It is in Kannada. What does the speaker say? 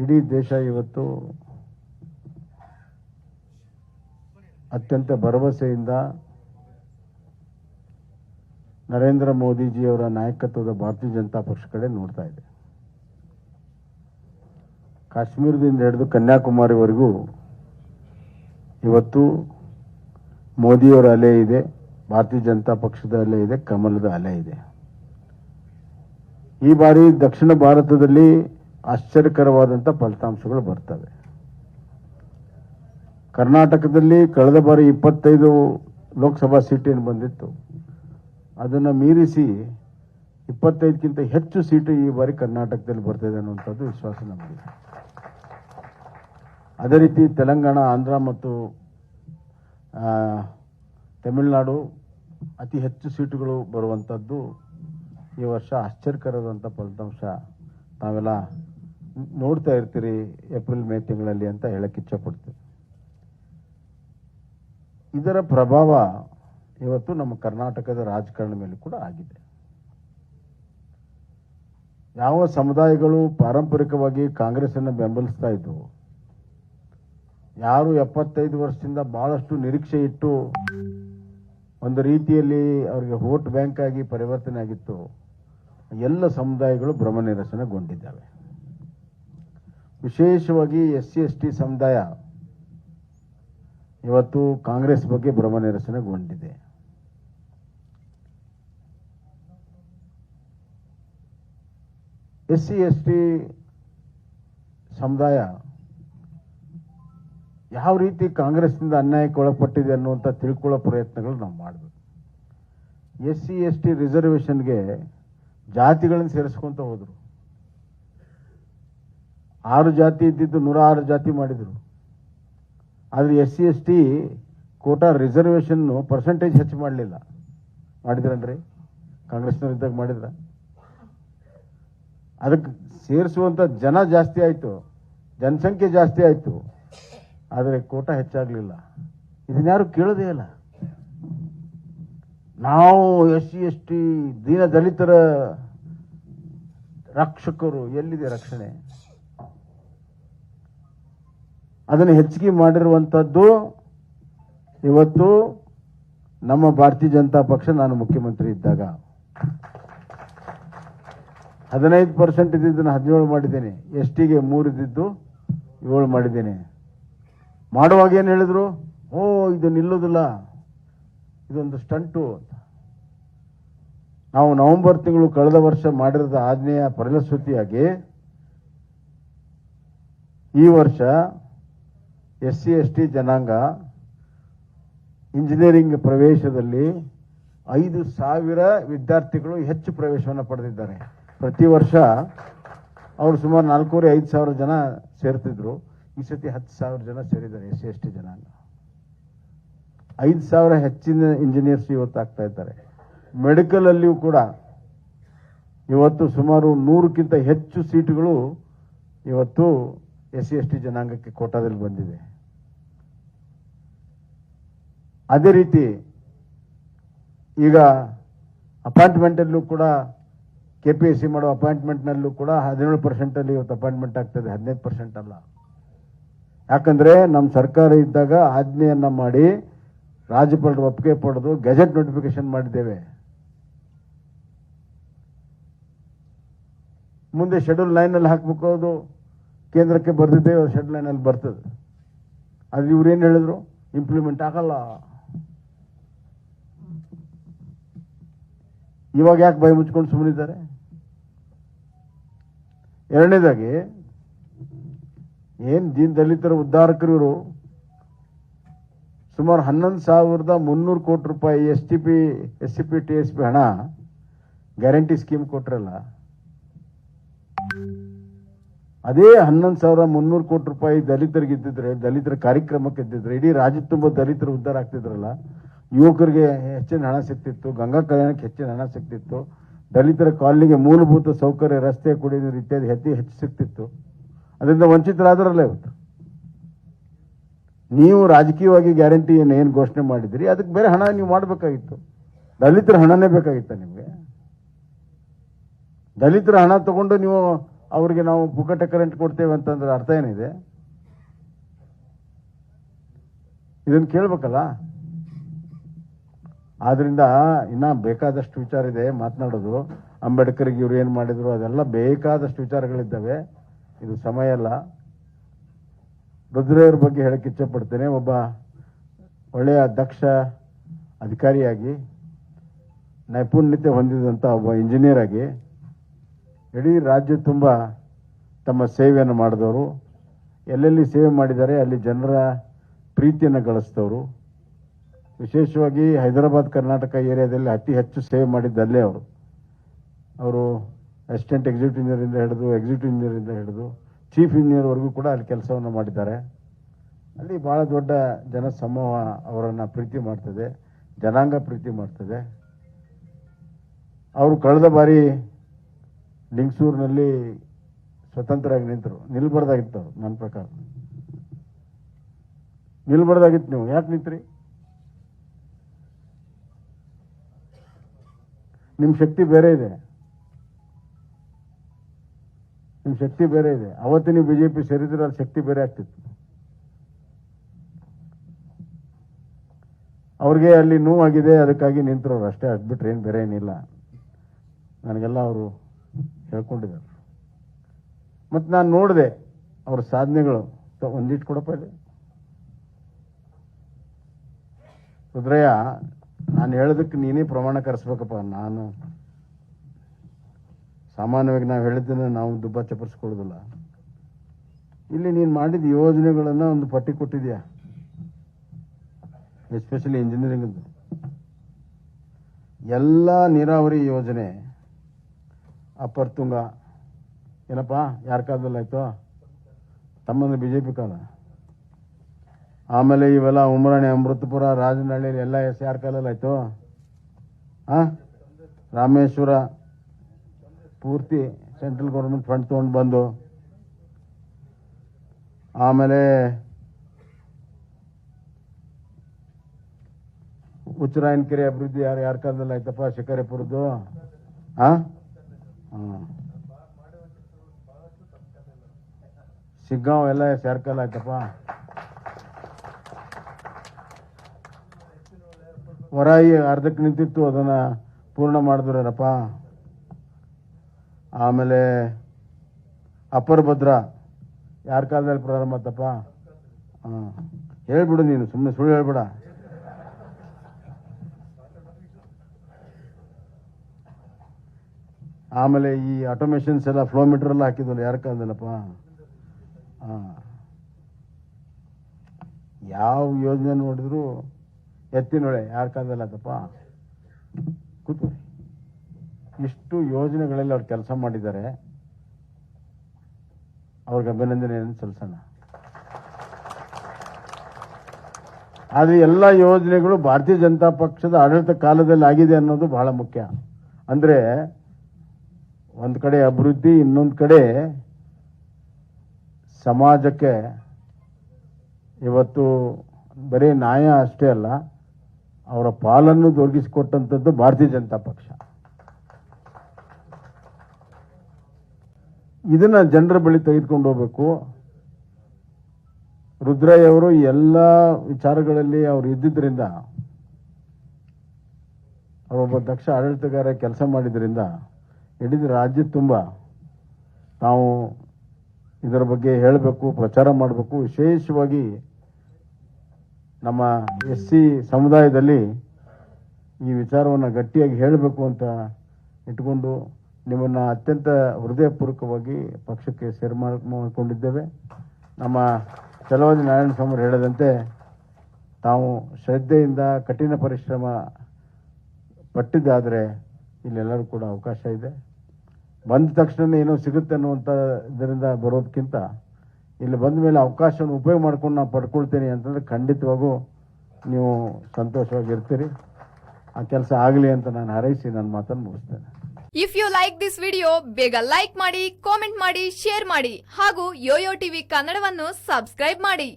ಇಡೀ ದೇಶ ಇವತ್ತು ಅತ್ಯಂತ ಭರವಸೆಯಿಂದ ನರೇಂದ್ರ ಮೋದಿಜಿಯವರ ನಾಯಕತ್ವದ ಭಾರತೀಯ ಜನತಾ ಪಕ್ಷ ಕಡೆ ನೋಡ್ತಾ ಇದೆ. ಕಾಶ್ಮೀರದಿಂದ ಹಿಡಿದು ಕನ್ಯಾಕುಮಾರಿವರೆಗೂ ಇವತ್ತು ಮೋದಿಯವರ ಅಲೆ ಇದೆ, ಭಾರತೀಯ ಜನತಾ ಪಕ್ಷದ ಅಲೆ ಇದೆ, ಕಮಲದ ಅಲೆ ಇದೆ. ಈ ಬಾರಿ ದಕ್ಷಿಣ ಭಾರತದಲ್ಲಿ ಆಶ್ಚರ್ಯಕರವಾದಂಥ ಫಲಿತಾಂಶಗಳು ಬರ್ತವೆ. ಕರ್ನಾಟಕದಲ್ಲಿ ಕಳೆದ ಬಾರಿ ಇಪ್ಪತ್ತೈದು ಲೋಕಸಭಾ ಸೀಟೇನು ಬಂದಿತ್ತು. ಅದನ್ನು ಮೀರಿಸಿ ಇಪ್ಪತ್ತೈದಕ್ಕಿಂತ ಹೆಚ್ಚು ಸೀಟು ಈ ಬಾರಿ ಕರ್ನಾಟಕದಲ್ಲಿ ಬರ್ತಿದೆ ಅನ್ನುವಂಥದ್ದು ವಿಶ್ವಾಸ ನಮಗಿದೆ. ಅದೇ ರೀತಿ ತೆಲಂಗಾಣ, ಆಂಧ್ರ ಮತ್ತು ತಮಿಳುನಾಡು ಅತಿ ಹೆಚ್ಚು ಸೀಟುಗಳು ಬರುವಂಥದ್ದು ಈ ವರ್ಷ ಆಶ್ಚರ್ಯಕರವಾದಂಥ ಫಲಿತಾಂಶ. ತಾವೆಲ್ಲ ನೋಡ್ತಾ ಇರ್ತೀರಿ ಏಪ್ರಿಲ್ ಮೇ ತಿಂಗಳಲ್ಲಿ ಅಂತ ಹೇಳಕ್ಕೆ ಇಚ್ಛಪಡ್ತೀವಿ ಇದರ ಪ್ರಭಾವ ಇವತ್ತು ನಮ್ಮ ಕರ್ನಾಟಕದ ರಾಜಕಾರಣ ಮೇಲೆ ಕೂಡ ಆಗಿದೆ. ಯಾವ ಸಮುದಾಯಗಳು ಪಾರಂಪರಿಕವಾಗಿ ಕಾಂಗ್ರೆಸ್ಸನ್ನು ಬೆಂಬಲಿಸ್ತಾ ಇದ್ದವು ಯಾರು ಎಪ್ಪತ್ತೈದು ವರ್ಷದಿಂದ ಬಹಳಷ್ಟು ನಿರೀಕ್ಷೆ ಇಟ್ಟು ಒಂದು ರೀತಿಯಲ್ಲಿ ಅವರಿಗೆ ವೋಟ್ ಬ್ಯಾಂಕ್ ಆಗಿ ಪರಿವರ್ತನೆ ಆಗಿತ್ತು, ಎಲ್ಲ ಸಮುದಾಯಗಳು ಭ್ರಮ ನಿರಸನಗೊಂಡಿದ್ದಾವೆ. ವಿಶೇಷವಾಗಿ ಎಸ್ ಸಿ ಎಸ್ ಟಿ ಸಮುದಾಯ ಇವತ್ತು ಕಾಂಗ್ರೆಸ್ ಬಗ್ಗೆ ಭ್ರಮ ನಿರಸನಗೊಂಡಿದೆ ಎಸ್ ಸಿ ಎಸ್ ಟಿ ಸಮುದಾಯ ಯಾವ ರೀತಿ ಕಾಂಗ್ರೆಸ್ನಿಂದ ಅನ್ಯಾಯಕ್ಕೆ ಒಳಪಟ್ಟಿದೆ ಅನ್ನುವಂಥ ತಿಳ್ಕೊಳ್ಳೋ ಪ್ರಯತ್ನಗಳು ನಾವು ಮಾಡಬೇಕು. ಎಸ್ ಸಿ ಎಸ್ ಟಿ ರಿಸರ್ವೇಷನ್ಗೆ ಜಾತಿಗಳನ್ನು ಸೇರಿಸ್ಕೊತ ಹೋದರು. ಆರು ಜಾತಿ ಇದ್ದಿದ್ದು ನೂರ ಆರು ಜಾತಿ ಮಾಡಿದರು. ಆದರೆ S C, S T quota reservation percentage ಹೆಚ್ಚು ಮಾಡಲಿಲ್ಲ. ಮಾಡಿದ್ರನ್ರಿ ಕಾಂಗ್ರೆಸ್ನವ್ರು ಇದ್ದಾಗ ಮಾಡಿದ್ರ? ಅದಕ್ಕೆ ಸೇರಿಸುವಂಥ ಜನ ಜಾಸ್ತಿ ಆಯಿತು. ಜನಸಂಖ್ಯೆ ಜಾಸ್ತಿ ಆಯಿತು. ಆದರೆ ಕೋಟ ಹೆಚ್ಚಾಗಲಿಲ್ಲ. ಇದನ್ಯಾರು ಕೇಳೋದೇ ಇಲ್ಲ. ನಾವು ಎಸ್ ಸಿ, ಎಸ್ ಟಿ ದೀನ ದಲಿತರ ರಕ್ಷಕರು ಎಲ್ಲಿದೆ ರಕ್ಷಣೆ? ಅದನ್ನು ಹೆಚ್ಚಿಗೆ ಮಾಡಿರುವಂಥದ್ದು ಇವತ್ತು ನಮ್ಮ ಭಾರತೀಯ ಜನತಾ ಪಕ್ಷ, ನಾನು ಮುಖ್ಯಮಂತ್ರಿ ಇದ್ದಾಗ. ಹದಿನೈದು ಪರ್ಸೆಂಟ್ ಇದ್ದಿದ್ದನ್ನು ಹದಿನೇಳು ಮಾಡಿದ್ದೇನೆ. ಎಸ್ ಟಿಗೆ ಮೂರು ಇದ್ದಿದ್ದು ಏಳು ಮಾಡಿದ್ದೇನೆ. ಮಾಡುವಾಗ ಏನು ಹೇಳಿದ್ರು? ಓ, ಇದು ನಿಲ್ಲೋದಿಲ್ಲ. ಇದೊಂದು ಸ್ಟಂಟು ಅಂತ. ನಾವು ನವೆಂಬರ್ ತಿಂಗಳು ಕಳೆದ ವರ್ಷ ಮಾಡಿರದ ಆಜ್ಞೆಯ ಫಲಶ್ರುತಿಯಾಗಿ ಈ ವರ್ಷ ಎಸ್ ಸಿ ಎಸ್ ಟಿ ಜನಾಂಗ ಇಂಜಿನಿಯರಿಂಗ್ ಪ್ರವೇಶದಲ್ಲಿ ಐದು ಸಾವಿರ ವಿದ್ಯಾರ್ಥಿಗಳು ಹೆಚ್ಚು ಪ್ರವೇಶವನ್ನು ಪಡೆದಿದ್ದಾರೆ. ಪ್ರತಿ ವರ್ಷ ಅವರು ಸುಮಾರು ನಾಲ್ಕೂವರೆ, ಐದು ಸಾವಿರ ಜನ ಸೇರ್ತಿದ್ರು. ಈ ಸತಿ ಹತ್ತು ಸಾವಿರ ಜನ ಸೇರಿದ್ದಾರೆ ಎಸ್ ಸಿ ಎಸ್ ಟಿ ಜನಾಂಗ. ಐದು ಸಾವಿರ ಹೆಚ್ಚಿನ ಇಂಜಿನಿಯರ್ಸ್ ಇವತ್ತು ಆಗ್ತಾ ಇದ್ದಾರೆ. ಮೆಡಿಕಲ್ ಅಲ್ಲಿಯೂ ಕೂಡ ಇವತ್ತು ಸುಮಾರು ನೂರಕ್ಕಿಂತ ಹೆಚ್ಚು ಸೀಟುಗಳು ಇವತ್ತು ಎಸ್ ಸಿ ಎಸ್ ಟಿ ಜನಾಂಗಕ್ಕೆ ಕೋಟಾದಲ್ಲಿ ಬಂದಿದೆ. ಅದೇ ರೀತಿ ಈಗ ಅಪಾಯಿಂಟ್ಮೆಂಟಲ್ಲೂ ಕೂಡ ಕೆ ಪಿ ಎಸ್ ಸಿ ಮಾಡೋ ಅಪಾಯಿಂಟ್ಮೆಂಟ್ನಲ್ಲೂ ಕೂಡ ಹದಿನೇಳು ಪರ್ಸೆಂಟಲ್ಲಿ ಇವತ್ತು ಅಪಾಯಿಂಟ್ಮೆಂಟ್ ಆಗ್ತದೆ, ಹದಿನೈದು ಪರ್ಸೆಂಟ್ ಅಲ್ಲ. ಯಾಕಂದರೆ ನಮ್ಮ ಸರ್ಕಾರ ಇದ್ದಾಗ ಆಜ್ಞೆಯನ್ನು ಮಾಡಿ ರಾಜ್ಯಪಾಲರು ಒಪ್ಪಿಗೆ ಪಡೆದು ಗೆಜೆಟ್ ನೋಟಿಫಿಕೇಶನ್ ಮಾಡಿದ್ದೇವೆ. ಮುಂದೆ ಶೆಡ್ಯೂಲ್ ಲೈನಲ್ಲಿ ಹಾಕಬೇಕು ಅದು. ಕೇಂದ್ರಕ್ಕೆ ಬರೆದಿದ್ದೇವೆ ಶೆಡ್ಯೂಲ್ ಲೈನಲ್ಲಿ ಬರ್ತದೆ. ಅದು ಇವ್ರೇನು ಹೇಳಿದ್ರು? ಇಂಪ್ಲಿಮೆಂಟ್ ಆಗಲ್ಲ. ಇವಾಗ ಯಾಕೆ ಭಯ ಮುಚ್ಕೊಂಡು ಸುಮ್ಮನಿದ್ದಾರೆ ಎರಡನೇದಾಗಿ, ಏನು ದೀನ್ ದಲಿತರ ಉದ್ಧಾರಕರು ಇವರು? ಸುಮಾರು ಹನ್ನೊಂದು ಸಾವಿರದ ಮುನ್ನೂರು ಕೋಟಿ ರೂಪಾಯಿ S T P S C P T S P ಹಣ ಗ್ಯಾರಂಟಿ ಸ್ಕೀಮ್ ಕೊಟ್ರಲ್ಲ. ಅದೇ ಹನ್ನೊಂದು ಸಾವಿರ ಮುನ್ನೂರು ಕೋಟಿ ರೂಪಾಯಿ ದಲಿತರಿಗೆ ಇದ್ದಿದ್ರೆ ದಲಿತರ ಕಾರ್ಯಕ್ರಮಕ್ಕೆ ಇದ್ದಿದ್ರೆ ಇಡೀ ರಾಜ್ಯ ತುಂಬ ದಲಿತರು ಉದ್ಧಾರ ಆಗ್ತಿದ್ರಲ್ಲ. ಯುವಕರಿಗೆ ಹೆಚ್ಚಿನ ಹಣ ಸಿಗ್ತಿತ್ತು, ಗಂಗಾ ಕಲ್ಯಾಣಕ್ಕೆ ಹೆಚ್ಚಿನ ಹಣ ಸಿಗ್ತಿತ್ತು, ದಲಿತರ ಕಾಲನಿಗೆ ಮೂಲಭೂತ ಸೌಕರ್ಯ, ರಸ್ತೆ ಕುಡಿಯುವ ಇತ್ಯಾದಿ ಹೆಚ್ಚು ಹೆಚ್ಚು ಸಿಗ್ತಿತ್ತು. ಅದರಿಂದ ವಂಚಿತರಾದ್ರಲ್ಲೇ ಇವತ್ತು. ನೀವು ರಾಜಕೀಯವಾಗಿ ಗ್ಯಾರಂಟಿ ಏನು ಏನು ಘೋಷಣೆ ಮಾಡಿದಿರಿ ಅದಕ್ಕೆ ಬೇರೆ ಹಣ ನೀವು ಮಾಡಬೇಕಾಗಿತ್ತು. ದಲಿತರ ಹಣನೇ ಬೇಕಾಗಿತ್ತ ನಿಮಗೆ. ದಲಿತರ ಹಣ ತಗೊಂಡು ನೀವು ಅವರಿಗೆ ನಾವು ಪುಕಟ ಕರೆಂಟ್ ಕೊಡ್ತೇವೆ ಅಂತಂದ್ರೆ ಅರ್ಥ ಏನಿದೆ? ಇದನ್ನು ಕೇಳ್ಬೇಕಲ್ಲ? ಆದ್ರಿಂದ ಇನ್ನ ಬೇಕಾದಷ್ಟು ವಿಚಾರ ಇದೆ, ಮಾತನಾಡೋದು. ಅಂಬೇಡ್ಕರ್ಗೆ ಇವ್ರು ಏನು ಮಾಡಿದ್ರು, ಅದೆಲ್ಲ ಬೇಕಾದಷ್ಟು ವಿಚಾರಗಳಿದ್ದಾವೆ. ಇದು ಸಮಯ ಅಲ್ಲ. ರುದ್ರೆಯವ್ರ ಬಗ್ಗೆ ಹೇಳಕ್ಕೆ ಇಚ್ಛಪಡ್ತೇನೆ. ಒಬ್ಬ ಒಳ್ಳೆಯ ದಕ್ಷ ಅಧಿಕಾರಿಯಾಗಿ, ನೈಪುಣ್ಯತೆ ಹೊಂದಿದಂಥ ಒಬ್ಬ ಇಂಜಿನಿಯರ್ ಆಗಿ, ಇಡೀ ರಾಜ್ಯ ತುಂಬ ತಮ್ಮ ಸೇವೆಯನ್ನು ಮಾಡಿದವರು. ಎಲ್ಲೆಲ್ಲಿ ಸೇವೆ ಮಾಡಿದ್ದಾರೆ, ಅಲ್ಲಿ ಜನರ ಪ್ರೀತಿಯನ್ನು ಗಳಿಸಿದವರು. ವಿಶೇಷವಾಗಿ ಹೈದರಾಬಾದ್, ಕರ್ನಾಟಕ ಏರಿಯಾದಲ್ಲಿ ಅತಿ ಹೆಚ್ಚು ಸೇವೆ ಮಾಡಿದ್ದಲ್ಲೇ ಅವರು. ಅವರು ಅಸಿಸ್ಟೆಂಟ್ ಎಕ್ಸಿಕ್ಯೂಟಿವ್ ಇಂಜಿನಿಯರಿಂದ ಹಿಡಿದು ಎಕ್ಸಿಕ್ಯೂಟಿವ್ ಇಂಜಿನಿಯರಿಂದ ಹಿಡಿದು ಚೀಫ್ ಇಂಜಿನಿಯರ್ವರೆಗೂ ಕೂಡ ಅಲ್ಲಿ ಕೆಲಸವನ್ನು ಮಾಡಿದ್ದಾರೆ. ಅಲ್ಲಿ ಭಾಳ ದೊಡ್ಡ ಜನ ಸಮೂಹ ಅವರನ್ನು ಪ್ರೀತಿ ಮಾಡ್ತದೆ, ಜನಾಂಗ ಪ್ರೀತಿ ಮಾಡ್ತದೆ. ಅವರು ಕಳೆದ ಬಾರಿ ಲಿಂಗ್ಸೂರಿನಲ್ಲಿ ಸ್ವತಂತ್ರವಾಗಿ ನಿಂತರು. ನಿಲ್ಬಾರ್ದಾಗಿತ್ತು ಅವರು ನನ್ನ ಪ್ರಕಾರ. ನಿಲ್ಬಾರ್ದಾಗಿತ್ತು ನೀವು. ಯಾಕೆ ನಿಂತ್ರಿ? ನಿಮ್ಮ ಶಕ್ತಿ ಬೇರೆ ಇದೆ. ನಿಮ್ಮ ಶಕ್ತಿ ಬೇರೆ ಇದೆ. ಅವತ್ತು ನೀವು ಬಿಜೆಪಿ ಸೇರಿದ್ರೆ ಅಲ್ಲಿ ಶಕ್ತಿ ಬೇರೆ ಆಗ್ತಿತ್ತು. ಅವ್ರಿಗೆ ಅಲ್ಲಿ ನೋವಾಗಿದೆ, ಅದಕ್ಕಾಗಿ ನಿಂತರವ್ರು ಅಷ್ಟೇ ಆಗ್ಬಿಟ್ರೆ ಏನು ಬೇರೆ ಏನಿಲ್ಲ. ನನಗೆಲ್ಲ ಅವರು ಹೇಳ್ಕೊಂಡಿದ್ದಾರೆ. ಮತ್ತು ನಾನು ನೋಡಿದೆ ಅವ್ರ ಸಾಧನೆಗಳು. ಒಂದಿಟ್ಟು ಕೊಡಪ್ಪ ಇದೆ ರುದ್ರಯ್ಯ ನಾನು ಹೇಳೋದಕ್ಕೆ ನೀನೇ ಪ್ರಮಾಣ ಕರೆಸ್ಬೇಕಪ್ಪ. ನಾನು ಸಾಮಾನ್ಯವಾಗಿ ನಾವು ಹೇಳಿದ್ದನ್ನು ನಾವು ದುಬ್ಬ ಚಪ್ಪರಿಸ್ಕೊಳ್ಳೋದಿಲ್ಲ ಇಲ್ಲಿ ನೀನು ಮಾಡಿದ ಯೋಜನೆಗಳನ್ನು ಒಂದು ಪಟ್ಟಿ ಕೊಟ್ಟಿದ್ಯಾ? ಎಸ್ಪೆಷಲಿ ಇಂಜಿನಿಯರಿಂಗ್ ಎಲ್ಲ ನೀರಾವರಿ ಯೋಜನೆ ಅಪ್ಪರ್ ತುಂಗ ಏನಪ್ಪ, ಯಾರ ಕಾಲದಲ್ಲಿ ಆಯ್ತು? ತಮ್ಮಂದು ಬಿ ಜೆ ಪಿ ಕಾಲ. ಆಮೇಲೆ ಇವೆಲ್ಲ ಉಮರಾಣಿ, ಅಮೃತಪುರ ರಾಜನಹಳ್ಳಿ ಎಲ್ಲ ಎಸ್ ಯಾರ ಕಾಲದಲ್ಲಿ ಆಯ್ತು. ಆ? ರಾಮೇಶ್ವರ ಪೂರ್ತಿ ಸೆಂಟ್ರಲ್ ಗೌರ್ಮೆಂಟ್ ಫಂಡ್ ತೊಗೊಂಡು ಬಂದು. ಆಮೇಲೆ ಉಚ್ಚರಾಯನ ಕೆರೆ ಅಭಿವೃದ್ಧಿ ಯಾರು, ಯಾರ ಕಾಲದಲ್ಲಿ ಆಯ್ತಪ್ಪ ಶಿಕಾರಿಪುರದ್ದು? ಆ? ಹಾಂ ಸಿಗ್ಗಾಂವ್ ಎಲ್ಲ ಯಾರ ಕಾಲ ಆಯ್ತಪ್ಪ. ವರಾಯಿ ಅರ್ಧಕ್ಕೆ ನಿಂತಿತ್ತು, ಅದನ್ನು ಪೂರ್ಣ ಮಾಡಿದ್ರಪ್ಪ ಆಮೇಲೆ ಅಪ್ಪರ್ ಭದ್ರ ಯಾರ ಕಾಲದಲ್ಲಿ ಪ್ರಾರಂಭ ಆತಪ್ಪ? ಹಾಂ, ಹೇಳ್ಬಿಡು ನೀನು ಸುಮ್ಮನೆ ಸುಳ್ಳು ಹೇಳ್ಬೇಡ. ಆಮೇಲೆ ಈ ಆಟೋಮೇಷನ್ಸ್ ಎಲ್ಲ ಫ್ಲೋ ಮೀಟರ್ ಎಲ್ಲ ಹಾಕಿದ್ವಲ್ಲ, ಯಾರ ಕಾಲದಲ್ಲಪ್ಪ? ಹಾಂ. ಯಾವ ಯೋಜನೆ ನೋಡಿದ್ರು ಎತ್ತಿನೊಳೆ ಯಾರ ಕಾಲದಲ್ಲಿ ಅದಪ್ಪ ಕೂತು ಇಷ್ಟು ಯೋಜನೆಗಳಲ್ಲಿ ಅವ್ರು ಕೆಲಸ ಮಾಡಿದ್ದಾರೆ. ಅವ್ರಿಗೆ ಅಭಿನಂದನೆಯನ್ನು ಸಲ್ಲಿಸೋಣ ಆದರೆ ಎಲ್ಲ ಯೋಜನೆಗಳು ಭಾರತೀಯ ಜನತಾ ಪಕ್ಷದ ಆಡಳಿತ ಕಾಲದಲ್ಲಿ ಆಗಿದೆ ಅನ್ನೋದು ಬಹಳ ಮುಖ್ಯ. ಅಂದರೆ ಒಂದು ಕಡೆ ಅಭಿವೃದ್ಧಿ, ಇನ್ನೊಂದು ಕಡೆ ಸಮಾಜಕ್ಕೆ ಇವತ್ತು ಬರೀ ನ್ಯಾಯ ಅಷ್ಟೇ ಅಲ್ಲ ಅವರ ಪಾಲನ್ನು ದೊರಕಿಸಿಕೊಟ್ಟಂಥದ್ದು ಭಾರತೀಯ ಜನತಾ ಪಕ್ಷ. ಇದನ್ನ ಜನರ ಬಳಿ ತೆಗೆದುಕೊಂಡು ಹೋಗ್ಬೇಕು. ರುದ್ರಯ್ಯ ಅವರು ಎಲ್ಲ ವಿಚಾರಗಳಲ್ಲಿ ಅವರು ಇದ್ದಿದ್ದರಿಂದ ಅವರೊಬ್ಬ ದಕ್ಷ ಆಡಳಿತಗಾರ ಕೆಲಸ ಮಾಡಿದ್ರಿಂದ ಇಡೀ ರಾಜ್ಯ ತುಂಬ ನಾವು ಇದರ ಬಗ್ಗೆ ಹೇಳಬೇಕು, ಪ್ರಚಾರ ಮಾಡಬೇಕು. ವಿಶೇಷವಾಗಿ ನಮ್ಮ ಎಸ್ ಸಿ ಸಮುದಾಯದಲ್ಲಿ ಈ ವಿಚಾರವನ್ನು ಗಟ್ಟಿಯಾಗಿ ಹೇಳಬೇಕು ಅಂತ ಇಟ್ಕೊಂಡು ನಿಮ್ಮನ್ನು ಅತ್ಯಂತ ಹೃದಯಪೂರ್ವಕವಾಗಿ ಪಕ್ಷಕ್ಕೆ ಸೇರ್ ಮಾಡಿಕೊಂಡಿದ್ದೇವೆ. ನಮ್ಮ ಚಲವಾದಿ ನಾರಾಯಣ ಸ್ವಾಮಿ ಹೇಳದಂತೆ ತಾವು ಶ್ರದ್ಧೆಯಿಂದ ಕಠಿಣ ಪರಿಶ್ರಮ ಪಟ್ಟಿದ್ದಾದರೆ ಇಲ್ಲೆಲ್ಲರೂ ಕೂಡ ಅವಕಾಶ ಇದೆ. ಬಂದ ತಕ್ಷಣ ಏನೋ ಸಿಗುತ್ತೆ ಅನ್ನುವಂಥ ಇದರಿಂದ ಬರೋದಕ್ಕಿಂತ ಇಲ್ಲಿ ಬಂದ ಮೇಲೆ ಅವಕಾಶವನ್ನು ಉಪಯೋಗ ಮಾಡ್ಕೊಂಡು ನಾನು ಪಡ್ಕೊಳ್ತೀನಿ ಅಂತಂದ್ರೆ ಖಂಡಿತವಾಗೂ ನೀವು ಸಂತೋಷವಾಗಿರ್ತೀರಿ. ಆ ಕೆಲಸ ಆಗಲಿ ಅಂತ ನಾನು ಹಾರೈಸಿ ನನ್ನ ಮಾತನ್ನು ಮುಗಿಸ್ತೇನೆ. If you like this video ಬೇಗ ಲೈಕ್ ಮಾಡಿ ಕಾಮೆಂಟ್ ಮಾಡಿ ಶೇರ್ ಮಾಡಿ ಹಾಗೂ ಯೋಯೋ ಟಿವಿ ಕನ್ನಡವನ್ನು ಸಬ್ಸ್ಕ್ರೈಬ್ ಮಾಡಿ.